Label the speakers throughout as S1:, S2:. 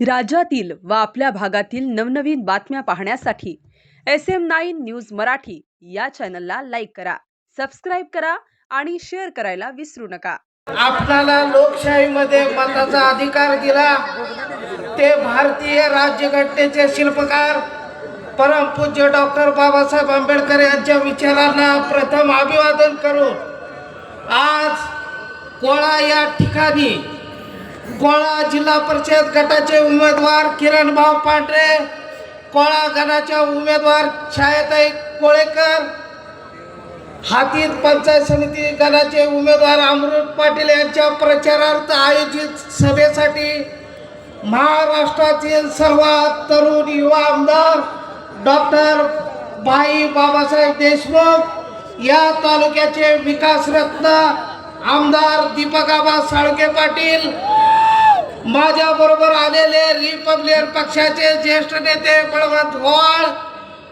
S1: राज्यातील व आपल्या भागातील नवनवीन बातम्या पाहण्यासाठी S M nine news Marathi या चॅनलला लाईक करा सबस्क्राईब करा आणि शेअर करायला विसरू नका.
S2: आपणाला लोकशाहीमध्ये मताचा अधिकार दिला. ते भारतीय राज्यघटनेचे शिल्पकार परमपूज्य डॉक्टर बाबासाहेब आंबेडकर यांच्या विचारांना प्रथम अभिवादन करून आज कोळा या ठिकाणी कोळा जिल्हा परिषद गटाचे उमेदवार किरणभाऊ पांढरे कोळा गणाच्या उमेदवार छायाताई कोळेकर हातीत पंचायत समिती गणाचे उमेदवार अमृत पाटील यांच्या प्रचारार्थ आयोजित सभेसाठी महाराष्ट्रातील सर्वात तरुण युवा आमदार डॉक्टर भाई बाबासाहेब देशमुख या तालुक्याचे विकास रत्न आमदार दीपकाबा साळके पाटील माझ्या बरोबर आलेले रिपब्लिकन पक्षाचे ज्येष्ठ नेते बळवंत होळ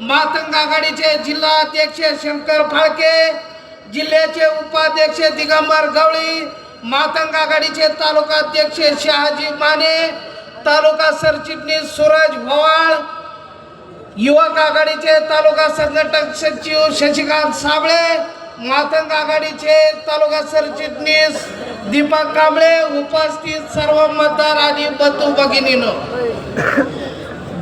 S2: मातंग आघाडीचे जिल्हा अध्यक्ष शंकर फाळके जिल्ह्याचे उपाध्यक्ष दिगंबर गवळी मातंग आघाडीचे तालुका अध्यक्ष शहाजी माने तालुका सरचिटणीस सूरज भोवाळ युवक आघाडीचे तालुका संघटक सचिव शशिकांत साबळे मातंग आघाडीचे तालुका सरचिटणीस दीपक कांबळे उपस्थित सर्व मतदार आणि बंधू भगिनीनं.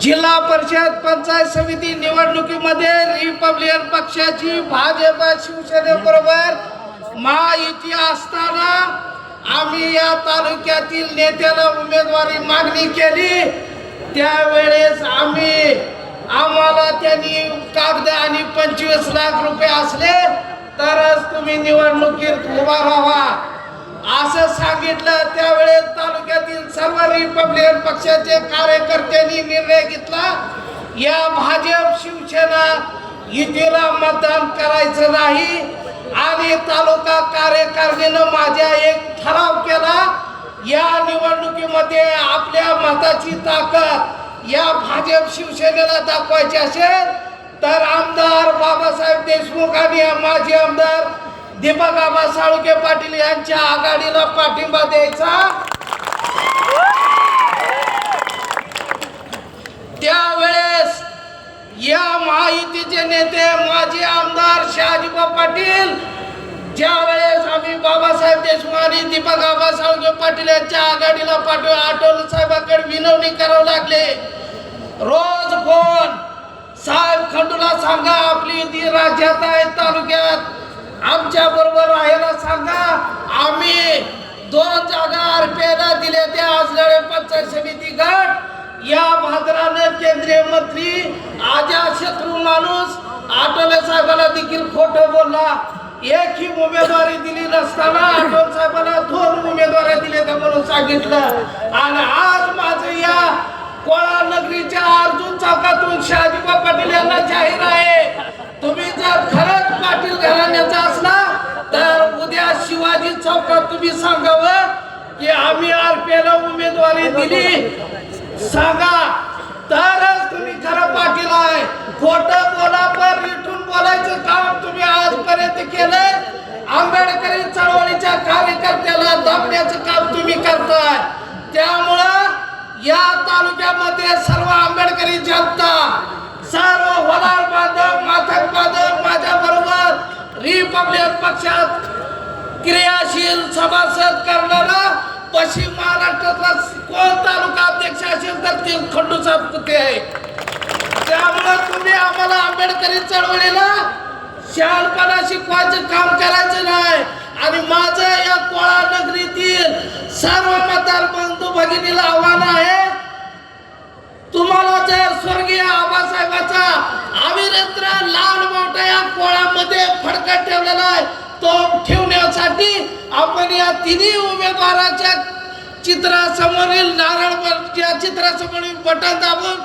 S2: जिल्हा परिषद पंचायत समिती निवडणुकीमध्ये रिपब्लिकन पक्षाची भाजप शिवसेनेबरोबर महायुती असताना आम्ही या तालुक्यातील नेत्याला उमेदवारी मागणी केली. त्यावेळेस आम्ही आम्हाला त्यांनी कागद आणि पंचवीस लाख रुपये असले तरच तुम्ही निवडणुकीत उभा राहा. असं सांगितलं त्यावेळेस तालुक्यातील सर्व रिपब्लिकन पक्षाचे कार्यकर्त्यांनी निर्णय घेतला. या भाजप शिवसेना युतीला मतदान करायचं नाही. आणि तालुका कार्यकारिणीनं माझ्या एक ठराव केला. या निवडणुकीमध्ये आपल्या मताची ताकद या भाजप शिवसेनेला दाखवायची असेल तर आमदार बाबासाहेब देशमुख आणि माजी आमदार दीपक आबा साळुके पाटील यांच्या आघाडीला पाठिंबा द्यायचा. त्यावेळेस या महायुतीचे नेते माजी आमदार शहाजीबा पाटील ज्या वेळेस आम्ही बाबासाहेब देशमुख आणि दीपक आबा साळुके पाटील यांच्या आघाडीला पाठव आठवले साहेबांकडे विनवणी करावं लागले. रोज फोन राहायला सांगा आपली ती राज्यात आहे तालुक्यात. आमच्या बरोबर राहायला सांगा. आम्ही दोन जागा आरपीआयला दिल्या त्या आज पंचायत समिती गट. या भाद्रानं केंद्रीय मंत्री आजा शत्रू माणूस आटोले साहेबाला देखील खोटं बोलला. एक ही उमेदवारी दिली नसताना आटोल साहेबाला दोन उमेदवारी दिल्या म्हणून सांगितलं. आणि आज माझं या कोळा नगरीच्या अर्जुन चौकातून शहाजीबा पाटील यांना जाहीर आहे. तुम्ही जर खरंच पाटील घराण्याचा असला तर उद्या शिवाजी चौकात तुम्ही सांगावं की आम्ही आरपीला उमेदवारी दिली. सांगा. तरच तुम्ही खरं पाटील आहे. खोट बोला पण रिटून बोलायचं काम तुम्ही आजपर्यंत केलं आंबेडकरी चळवळीच्या कार्यकर्त्याला दाबण्याचं काम तुम्ही करताय. त्यामुळे या तालुक्यामध्ये सर्व आंबेडकरी जनता सर्व वडार बांधव माथक बांधव माझ्या बरोबर रिपब्लिकन पक्षात क्रियाशील सभासद करणारा पश्चिम महाराष्ट्रातला कोण तालुका अध्यक्ष असेल तर ते खंडूसाहेब कुठे आहे? त्यामुळे तुम्ही आम्हाला आंबेडकरी चळवळीला शहाणपणा शिकवायचं काम करायचं नाही आणि माझं या कोळा नगरीतील सर्व मतदार भगिनीला आव्हान आहे. तुम्हाला जर स्वर्गीय आबासाहेबाचा अविरत्र लाल मोठा या कोळामध्ये फडकत ठेवलेला आहे तो ठेवण्यासाठी आपण या तिन्ही उमेदवाराच्या चित्रासमोरील नारळ चित्रासमोरील बटन दाबून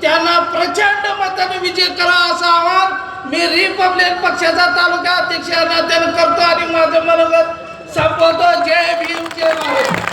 S2: त्यांना प्रचंड मताने विजय करा असं आवाहन मी रिपब्लिक पक्षाचा तालुका अध्यक्ष नात्याने करतो आणि माझं मनोगत संपवतो जय भीम जय भारत